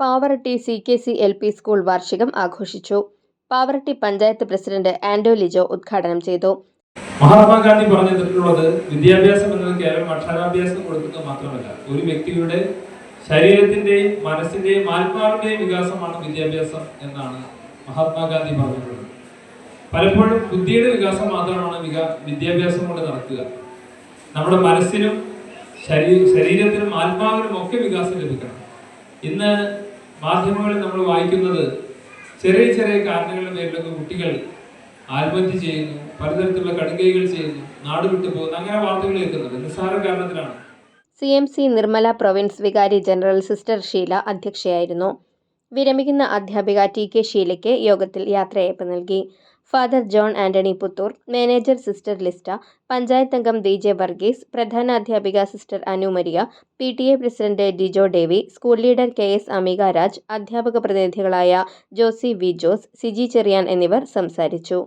Pavaratty C K C L P school വാർഷികം ആഘോഷിച്ചു. Pavaratty panchayat president Ando Lijo ഉദ്ഘാടനം ചെയ്തു. മഹാത്മാഗാന്ധി പറഞ്ഞിട്ടുള്ളത് വിദ്യാഭ്യാസം എന്നത് കേവലം അക്ഷരാഭ്യാസം കൊടുക്കുന്നത് മാത്രമല്ല ഒരു വ്യക്തിയുടെ ശരീരത്തിന്റെയും മനസ്സിന്റെയും ആത്മാവിന്റെയും വികാസമാണ് വിദ്യാഭ്യാസം എന്നാണ് മഹാത്മാഗാന്ധി പറഞ്ഞിട്ടുള്ളത്. പലപ്പോഴും ബുദ്ധിയുടെ വികാസം മാത്രമാണ് വിദ്യാഭ്യാസം കൊണ്ട് നടക്കുക. നമ്മുടെ മനസ്സിനും ശരീ ശരീരത്തിനും ആത്മാവിനും ഒക്കെ വികാസം ലഭിക്കണം. ഇന്ന് മാധ്യമങ്ങളിൽ നമ്മൾ വായിക്കുന്നത് ചെറിയ ചെറിയ കാരണങ്ങളുടെ പേരിലൊക്കെ കുട്ടികൾ ആത്മഹത്യ ചെയ്യുന്നു പലതരത്തിലുള്ള കടുകൈകൾ ചെയ്യുന്നു നാട് വിട്ടു പോകുന്നു അങ്ങനെ വാർത്തകൾ കേൾക്കുന്നുണ്ട്. നിസ്സാര കാരണത്തിലാണ്. C M C Nirmala province വികാരി ജനറൽ സിസ്റ്റർ ഷീല അധ്യക്ഷയായിരുന്നു. വിരമിക്കുന്ന അധ്യാപിക ടി കെ ഷീലയ്ക്ക് യോഗത്തിൽ യാത്രയയപ്പ് നൽകി. Father John Antony Puthur manager sister Lista panchayat അംഗം ഡി ജെ വർഗീസ് പ്രധാന അധ്യാപിക sister Anu Maria P T A president Dijo Davy school leader K S Amika Raj അധ്യാപക പ്രതിനിധികളായ ജോസി വി ജോസ് സിജി ചെറിയാൻ എന്നിവർ സംസാരിച്ചു.